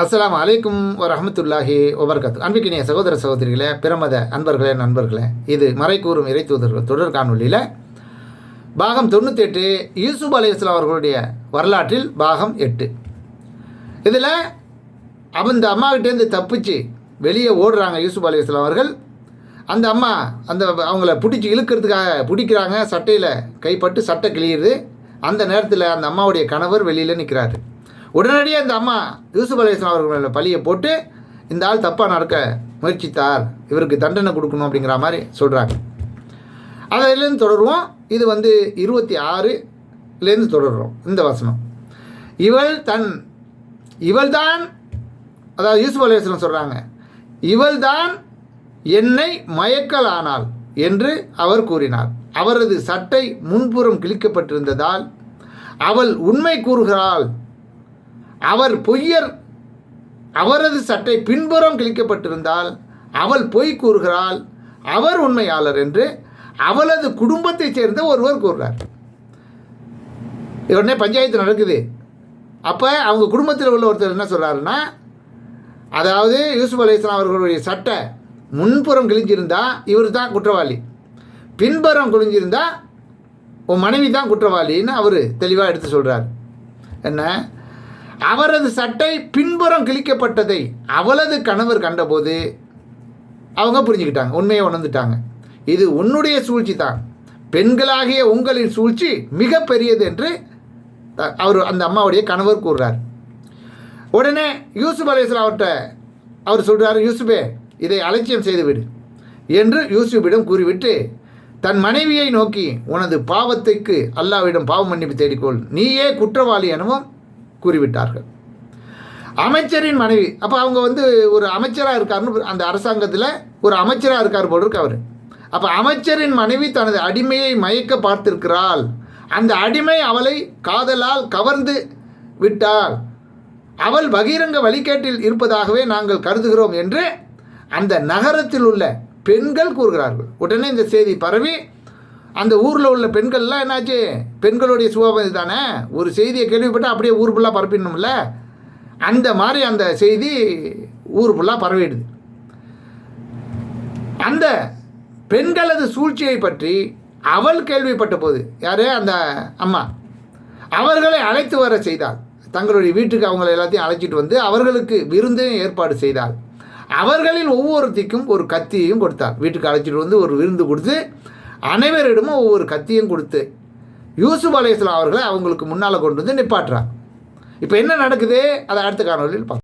அஸ்லாம் அலைக்கும் வரமத்துல்லாஹி வபர்கத்து. அன்பிக்கினிய சகோதர சகோதரிகளே பிரமத அன்பர்களே நண்பர்களே இது மறைக்கூறும் இறை தூதர்கள் தொடர் காணொலியில் பாகம் தொண்ணூற்றி எட்டு யூசுப் அலி இஸ்லாம் அவர்களுடைய வரலாற்றில் பாகம் எட்டு. இதில் அந்த அம்மாக்கிட்டேருந்து தப்பிச்சு வெளியே ஓடுறாங்க யூசுப் அலி இஸ்லாம் அவர்கள். அந்த அம்மா அந்த அவங்கள பிடிச்சி இழுக்கிறதுக்காக பிடிக்கிறாங்க சட்டையில் கைப்பட்டு சட்டை கிழியுது அந்த நேரத்தில் அந்த அம்மாவுடைய கணவர் வெளியில் நிற்கிறாரு உடனடியாக அந்த அம்மா யூசுப் அலிஸ்லாம் அவர்கள் பழியை போட்டு இந்த ஆள் தப்பாக நடக்க முயற்சித்தார் இவருக்கு தண்டனை கொடுக்கணும் அப்படிங்கிற மாதிரி சொல்கிறாங்க அதிலேருந்து தொடருவோம். இது வந்து இருபத்தி ஆறுலேருந்து தொடர்றோம். இந்த வசனம். இவள் தன் இவள்தான் அதாவது யூசுப் அலிஸ்லாம் சொல்கிறாங்க இவள்தான் என்னை மயக்கலானாள் என்று அவர் கூறினார். அவரது சட்டை முன்புறம் கிழிக்கப்பட்டிருந்ததால் அவள் உண்மை கூறுகிறாள் அவர் பொய்யர் அவரது சட்டை பின்புறம் கிழிக்கப்பட்டிருந்தால் அவள் பொய் கூறுகிறாள் அவர் உண்மையாளர் என்று அவளது குடும்பத்தைச் சேர்ந்த ஒருவர் கூறுறார் உடனே பஞ்சாயத்து நடக்குது. அப்போ அவங்க குடும்பத்தில் உள்ள ஒருத்தர் என்ன சொல்கிறாருன்னா அதாவது யூசுப் அலி இஸ்லாம் அவர்களுடைய சட்டை முன்புறம் கிழிஞ்சிருந்தா இவர் தான் குற்றவாளி. பின்புறம் குழிஞ்சிருந்தா உன் மனைவி தான் குற்றவாளின்னு அவர் தெளிவாக எடுத்து சொல்கிறார் என்ன? அவரது சட்டை பின்புறம் கிழிக்கப்பட்டதை அவளது கணவர் கண்டபோது அவங்க புரிஞ்சுக்கிட்டாங்க உண்மையை உணர்ந்துட்டாங்க. இது உன்னுடைய சூழ்ச்சி தான். பெண்களாகிய உங்களின் சூழ்ச்சி மிகப்பெரியது என்று அவர் அந்த அம்மாவுடைய கணவர் கூறுறார். உடனே யூசுப் அலேஸ்லாம் அவர்கிட்ட அவர் சொல்கிறார் யூசுபே இதை அலட்சியம் செய்துவிடு என்று யூசுப்பிடம் கூறிவிட்டு தன் மனைவியை நோக்கி உனது பாவத்துக்கு அல்லாவிடம் பாவ மன்னிப்பு தேடிக்கொள். நீயே குற்றவாளி எனவும் கூறிவிட்டார்கள். அமைச்சரின் மனைவி அப்போ அவங்க வந்து ஒரு அமைச்சராக இருக்காருன்னு அந்த அரசாங்கத்தில் ஒரு அமைச்சராக இருக்கார் போல் இருக்கு அவர். அப்போ அமைச்சரின் மனைவி தனது அடிமையை மயக்க பார்த்திருக்கிறாள். அந்த அடிமை அவளை காதலால் கவர்ந்து விட்டாள். அவள் பகிரங்க வழிகேட்டில் இருப்பதாகவே நாங்கள் கருதுகிறோம் என்று அந்த நகரத்தில் உள்ள பெண்கள் கூறுகிறார்கள். உடனே இந்த செய்தி பரவி அந்த ஊரில் உள்ள பெண்கள்லாம் என்னாச்சு? பெண்களுடைய சுபாவம் இதுதானே ஒரு செய்தியை கேள்விப்பட்டால் அப்படியே ஊர் ஃபுல்லாக பரப்பிடணும்ல? அந்த மாதிரி அந்த செய்தி ஊர் ஃபுல்லாக பரவிடுது. அந்த பெண்களது சூழ்ச்சியை பற்றி அவள் கேள்விப்பட்ட போது யார்? அந்த அம்மா. அவர்களை அழைத்து வர செய்தாள். தங்களுடைய வீட்டுக்கு அவங்களை எல்லாத்தையும் அழைச்சிட்டு வந்து அவர்களுக்கு விருந்தையும் ஏற்பாடு செய்தாள். அவர்களில் ஒவ்வொருத்திக்கும் ஒரு கத்தியையும் கொடுத்தார் வீட்டுக்கு அழைச்சிட்டு வந்து ஒரு விருந்து கொடுத்து அனைவரிடமும் ஒவ்வொரு கத்தியும் கொடுத்து யூசுப் அலையாம் அவர்களை அவங்களுக்கு முன்னால் கொண்டு வந்து நிப்பாட்டுறாங்க. இப்போ என்ன நடக்குது? அதை அடுத்த காணொலியில் பார்ப்போம்.